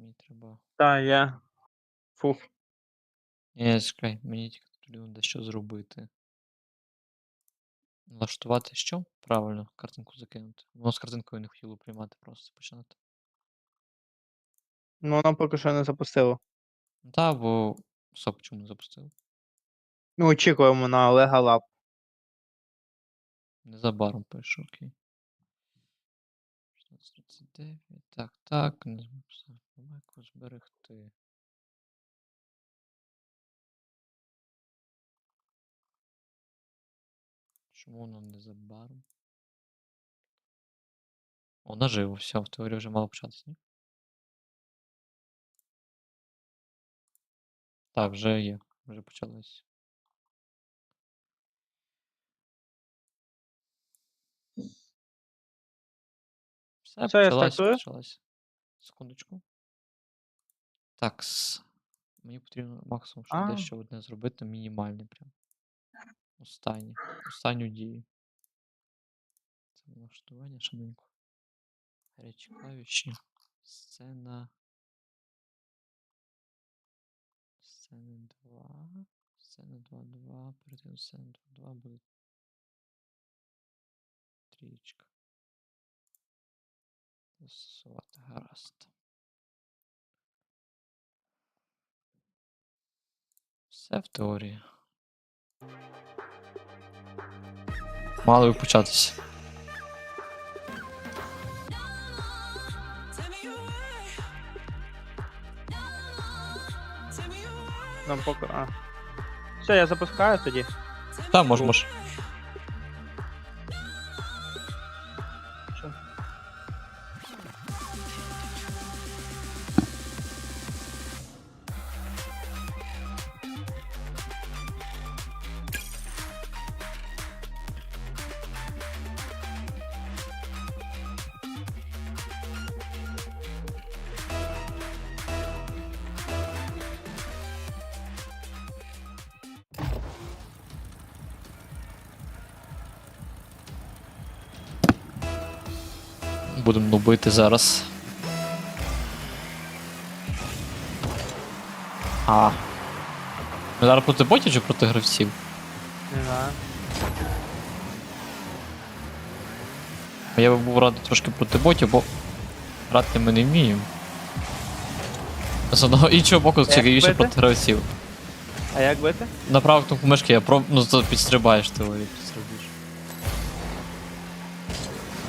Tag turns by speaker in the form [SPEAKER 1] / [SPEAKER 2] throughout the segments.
[SPEAKER 1] мені треба.
[SPEAKER 2] Та, я. Фух.
[SPEAKER 1] Ні, чекай, мені тільки потрібно дещо зробити. Налаштувати що? Правильно, картинку закинути. Воно з картинкою не хотіло приймати просто починати.
[SPEAKER 2] Ну, воно поки що не запустило.
[SPEAKER 1] Ну та, бо стоп, чому не запустив?
[SPEAKER 2] Ну, очікуємо на Олега Лап.
[SPEAKER 1] Незабаром пишу, окей. 16.39. Так, так. не записав. Помилку зберегти. Чому воно незабаром? О, наживо, все, в теорії вже мало початися, ні? Так, вже є, вже почалось. Все,
[SPEAKER 2] Все, я
[SPEAKER 1] почалось,
[SPEAKER 2] стартую?
[SPEAKER 1] почалось. Секундочку. Так, мені потрібно максимум ще
[SPEAKER 2] А.
[SPEAKER 1] дещо одне зробити, мінімальне прям. Останнє. Останню дію. Це налаштування швиденько. Гарячі клавіші. Сцена. Сцена 2. Сцена 2, 2. Перед тим сцена 2, 2 буде. Трієчка. Застосувати гаразд. Все в теорії. Мало би початися.
[SPEAKER 2] Нам поки. А. Все, я запускаю тоді.
[SPEAKER 1] Та, мож, мож. Будемо нубити зараз. А. Ми зараз проти ботів чи проти гравців?
[SPEAKER 2] Не знаю.
[SPEAKER 1] Я би був радий трошки проти ботів, бо грати ми не вміємо. З одного іншого боку, цікавіше проти гравців.
[SPEAKER 2] А як бити?
[SPEAKER 1] На праву кнопку мишки я проб... ну то підстрибаєш ти лові, підстрибуєш.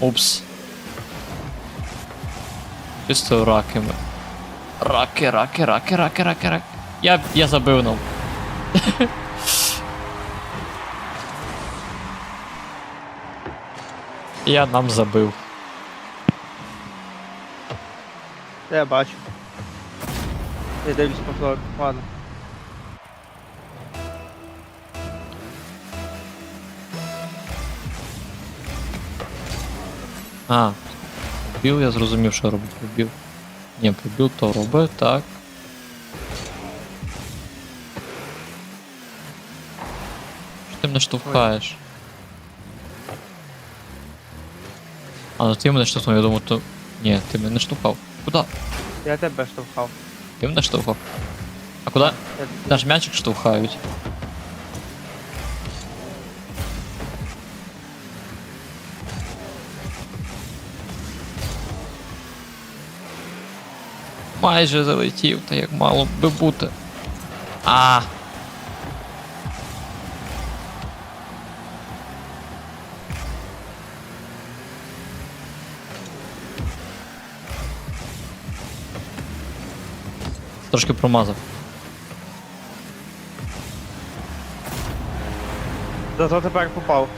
[SPEAKER 1] Упс. Чисто раки. Раки, раки, раки, раки, раки, раки. Я, я забив нам. я нам забив.
[SPEAKER 2] Я бачу. Я дивлюсь повтор. Ладно.
[SPEAKER 1] А, побіл, я зрозумів, що робить побіл. Ні, побіл то робить, так. Що ти мене штовхаєш? А, ну ти мене штовхнув, я думав, то. Ні, ти мене не штовхав. Куда?
[SPEAKER 2] Я тебе штовхав.
[SPEAKER 1] Ти мене штовхав. А куди?
[SPEAKER 2] Я...
[SPEAKER 1] Наш м'ячик штовхають. Майже залетів, та як мало би бути. А. Трошки промазав.
[SPEAKER 2] Зато тепер попав.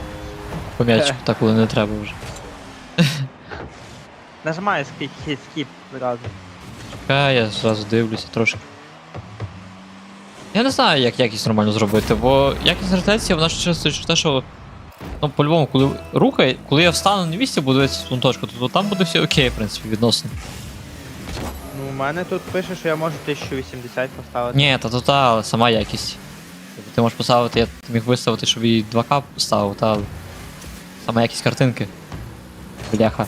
[SPEAKER 1] По м'ячику, так коли не треба вже.
[SPEAKER 2] Нажимай скіп, скіп зразу.
[SPEAKER 1] Чекай, я зразу дивлюся трошки. Я не знаю, як якість нормально зробити, бо якість гравітації, вона часто те, що. Ну, по-любому, коли рухає, коли я встану на місці, буду дивитися в точку, то там буде все окей, в принципі, відносно.
[SPEAKER 2] Ну, у мене тут пише, що я можу 1080 поставити.
[SPEAKER 1] Ні, та то та, але сама якість. Тобто Ти можеш поставити, я міг виставити, щоб її 2К ставив, та сама якість картинки. Бляха.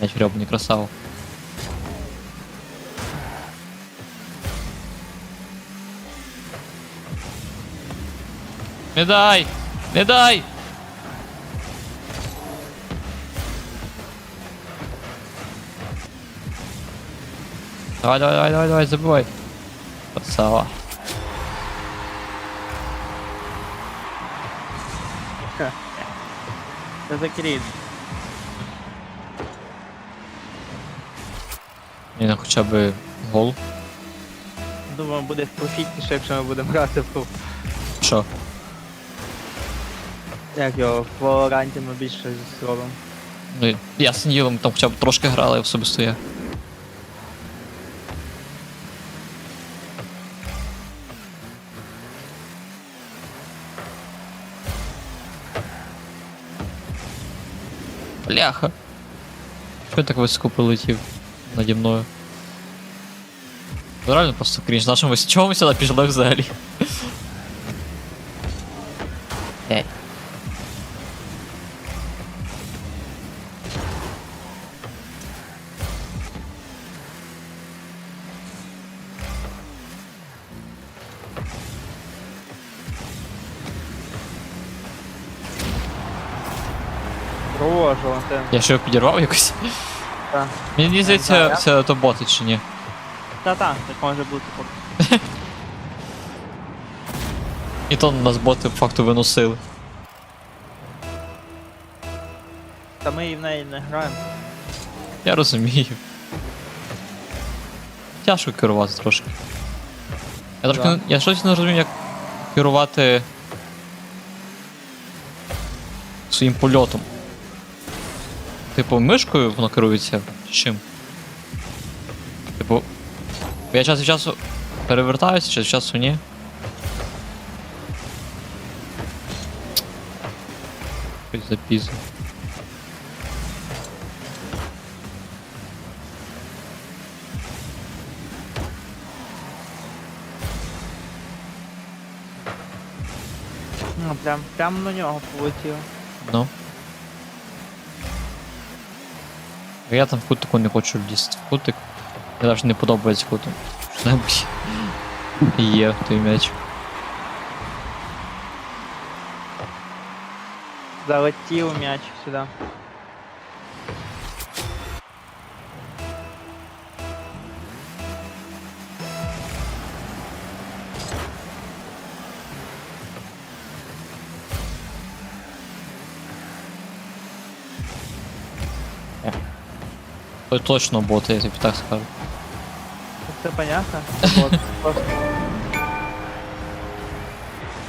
[SPEAKER 1] М'яч гребаний красава. Не дай! Не дай! Давай, давай, давай, давай, давай, забивай. Красава.
[SPEAKER 2] Це закріт.
[SPEAKER 1] Ні, ну хоча б гол.
[SPEAKER 2] Думаю, буде профітніше, якщо ми будемо грати в.
[SPEAKER 1] Що?
[SPEAKER 2] Як його, в Валоранті ми більше зробимо.
[SPEAKER 1] Ну, я з Нілом там хоча б трошки грали особисто я. Бляха. Що так високо прилетів наді мною? Ну, Реально просто крінж. Нашому чого ми сюди пішли взагалі? Я що підірвав якось?
[SPEAKER 2] Так.
[SPEAKER 1] Мені здається, це то боти чи ні?
[SPEAKER 2] Та-та, так може бути поки.
[SPEAKER 1] І то нас боти по факту виносили.
[SPEAKER 2] Та ми і в неї не граємо.
[SPEAKER 1] Я розумію. Тяжко керувати трошки. Я трошки. Не- Я щось не розумію, як керувати своїм польотом. Типу, мишкою воно керується чи чим? Типу. Я час від часу перевертаюся, час від часу ні. Щось запізно.
[SPEAKER 2] Ну, прям, прям на нього полетів.
[SPEAKER 1] Ну. Я там в кутику не хочу лізти. В кутик. Мені навіть не подобається кутик. Що-небудь є той м'яч.
[SPEAKER 2] Залетів м'яч сюди.
[SPEAKER 1] Той точно боти, я тобі так скажу.
[SPEAKER 2] Це понятно? От, просто.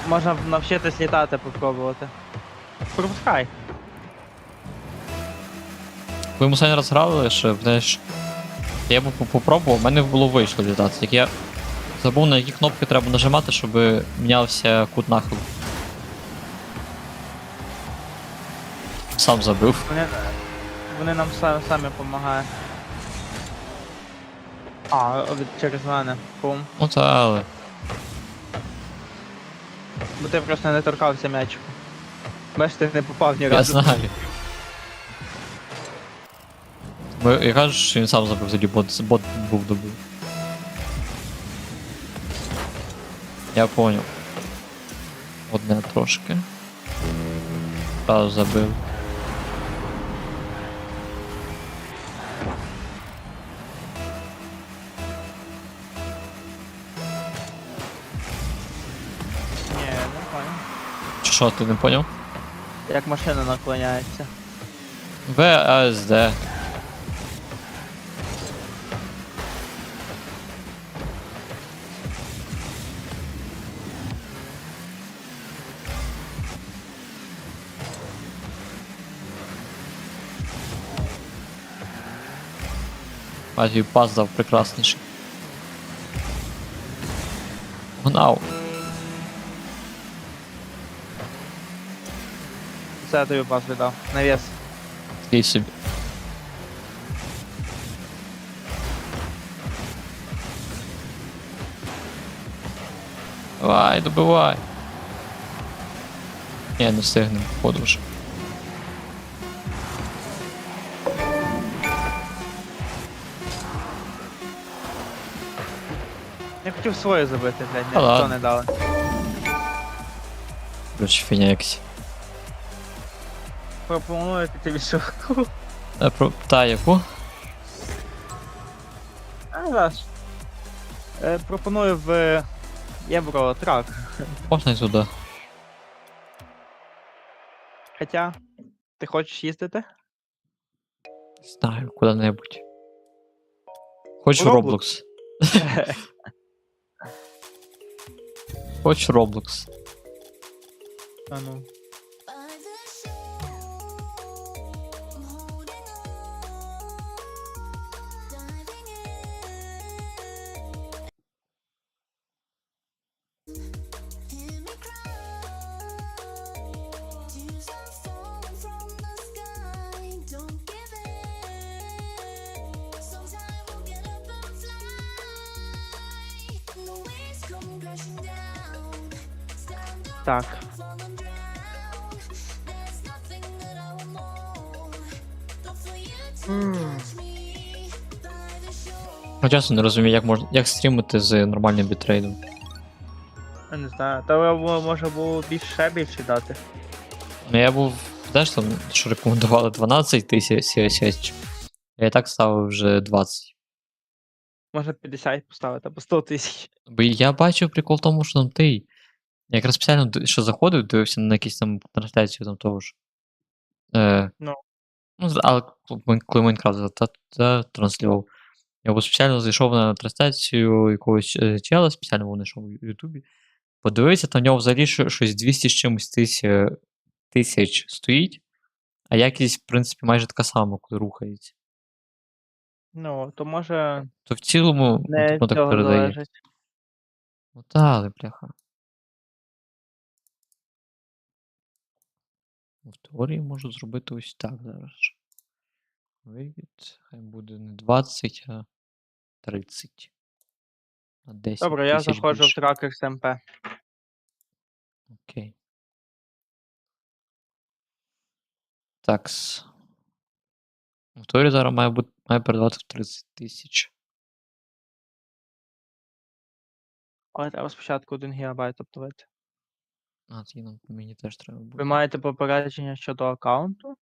[SPEAKER 2] Можна навчитись літати, попробувати. Пропускай.
[SPEAKER 1] Ви ми останній раз грали, що знаєш. Я б попробував, в мене було вийшло літати. Як я забув на які кнопки треба нажимати, щоб мінявся кут нахилу. Сам забив.
[SPEAKER 2] Вони нам самі, самі допомагають. А, через мене. Пум.
[SPEAKER 1] Ну та але.
[SPEAKER 2] Бо ти просто не торкався м'ячику. Бачиш, ти не попав ні
[SPEAKER 1] Я
[SPEAKER 2] разу.
[SPEAKER 1] знаю. Бо я кажу, що він сам забив, тоді бот, бот був добив. Я понял. Одне трошки. Сразу забив. Що, ти не поняв?
[SPEAKER 2] Як машина наклоняється.
[SPEAKER 1] ВАСД. А тобі пас дав прекрасніший. Гнав.
[SPEAKER 2] Це я тобі пас віддав. Навіс.
[SPEAKER 1] Такий собі. Давай, добивай. Ні, не встигнемо, походу вже.
[SPEAKER 2] Я хотів своє забити, блядь, ніхто не дали.
[SPEAKER 1] Коротше, фігня якась.
[SPEAKER 2] Пропоную піти відшовку.
[SPEAKER 1] Е, про... Та яку?
[SPEAKER 2] А, зараз. Е, пропоную в Євротрак.
[SPEAKER 1] Можна й туди.
[SPEAKER 2] Хоча, ти хочеш їздити?
[SPEAKER 1] Знаю, куди-небудь. Хоч в
[SPEAKER 2] Roblox.
[SPEAKER 1] Roblox. Хоч Roblox.
[SPEAKER 2] А ну. Так.
[SPEAKER 1] Я чесно не розумію, як можна як стрімити з нормальним бітрейдом.
[SPEAKER 2] Я не знаю. Та може було більше ще більше дати.
[SPEAKER 1] Ну я був, знаєш, там, що рекомендували 12 тисяч CSS. Я і так ставив вже 20.
[SPEAKER 2] Може 50 поставити або 100 тисяч.
[SPEAKER 1] Бо я бачив прикол в тому, що там ти. Я якраз спеціально що заходив, дивився на якісь там трансляцію там того ж. Е,
[SPEAKER 2] Ну.
[SPEAKER 1] Ну, але коли Майнкрафт та, та, транслював. Я був спеціально зайшов на трансляцію якогось е, чела, спеціально був знайшов в Ютубі. Подивився, там в нього взагалі щось 200 з чимось тисяч, тисяч стоїть, а якість, в принципі, майже така сама, коли рухається.
[SPEAKER 2] Ну, то може
[SPEAKER 1] То в цілому
[SPEAKER 2] не від
[SPEAKER 1] так передає. Ну та, але бляха. В теорії можу зробити ось так зараз. Вивід, хай буде не 20, а 30. На 10
[SPEAKER 2] Добре, я заходжу в тракер з МП.
[SPEAKER 1] Окей. Такс. В теорії зараз має, бути, має передавати в 30 тисяч.
[SPEAKER 2] Але треба спочатку 1 ГБ обновити.
[SPEAKER 1] А, нам мені теж треба буде.
[SPEAKER 2] Ви маєте попередження щодо аккаунту?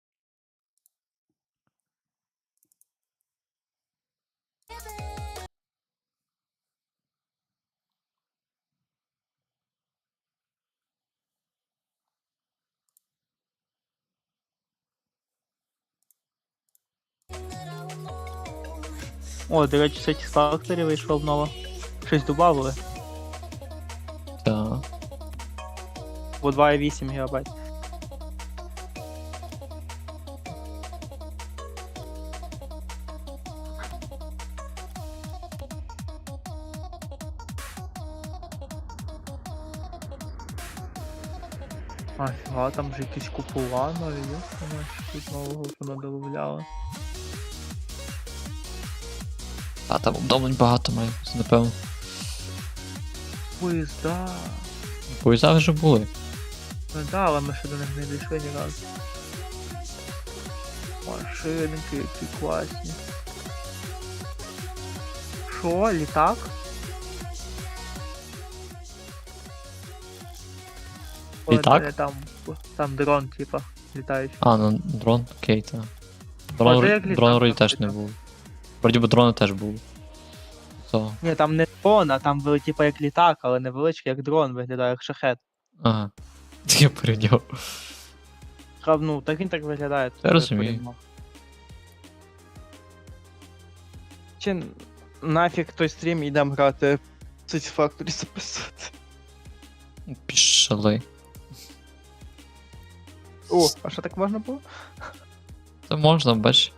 [SPEAKER 2] О, до речі, Satisfactory вийшов ново. Щось додавали, бо 2,8 ГБ. А, фіга, там вже якісь купола нові, тут нового понадобляли.
[SPEAKER 1] А там обновлень багато має напевно.
[SPEAKER 2] Поїзда.
[SPEAKER 1] Поїзда вже були.
[SPEAKER 2] Ну да, але ми ще до них не дійшли ні разу. Машинки, які класні. Що, літак?
[SPEAKER 1] Літак?
[SPEAKER 2] не, Там, там дрон, типа, літаючий.
[SPEAKER 1] А, ну дрон, окей, так.
[SPEAKER 2] Може,
[SPEAKER 1] Дрон,
[SPEAKER 2] як
[SPEAKER 1] дрон вроді теж не був. Вроді би дрони теж були. То.
[SPEAKER 2] Ні, там не дрон, а там типа як літак, але невеличкий, як дрон виглядає, як шахет.
[SPEAKER 1] Ага. Я порівняв.
[SPEAKER 2] Прав- Ну, так він так виглядає. то
[SPEAKER 1] Я
[SPEAKER 2] я
[SPEAKER 1] розумію.
[SPEAKER 2] порівняв. Чи нафіг той стрім йдемо грати Satisfactory записувати.
[SPEAKER 1] Пішли.
[SPEAKER 2] О, а що так можна було?
[SPEAKER 1] Та можна, бач.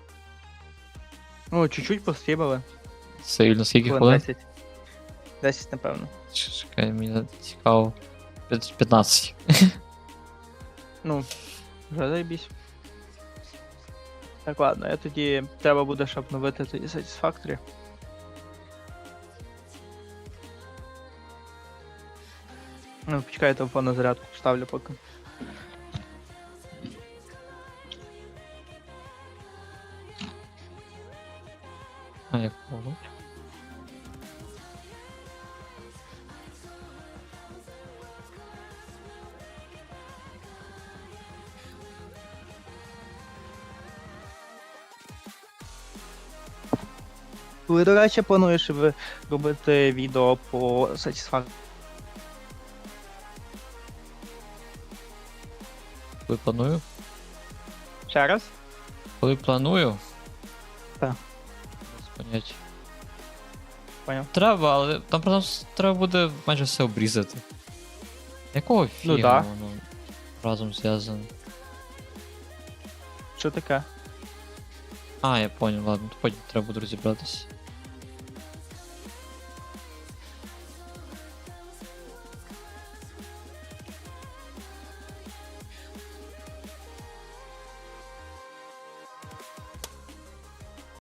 [SPEAKER 2] О, чуть-чуть пострібали.
[SPEAKER 1] Сильно скільки
[SPEAKER 2] Хвилин
[SPEAKER 1] хвилин?
[SPEAKER 2] 10. 10, напевно.
[SPEAKER 1] Чекай, мені цікаво. П'ят- 15.
[SPEAKER 2] Ну, вже заєбісь. Так, ладно, я тоді треба буде, щоб обновити тоді Satisfactory. Ну, почекай, я телефон на зарядку поставлю поки.
[SPEAKER 1] А як було?
[SPEAKER 2] Коли, до речі, плануєш робити відео по Satisfactory?
[SPEAKER 1] Коли планую?
[SPEAKER 2] Ще раз?
[SPEAKER 1] Коли планую?
[SPEAKER 2] Так.
[SPEAKER 1] Без поняття.
[SPEAKER 2] Поняв.
[SPEAKER 1] Треба, але там просто треба буде майже все обрізати. Якого фіга
[SPEAKER 2] Ну да.
[SPEAKER 1] воно разом зв'язане?
[SPEAKER 2] Що таке?
[SPEAKER 1] А, я понял, ладно, потім треба буде розібратися.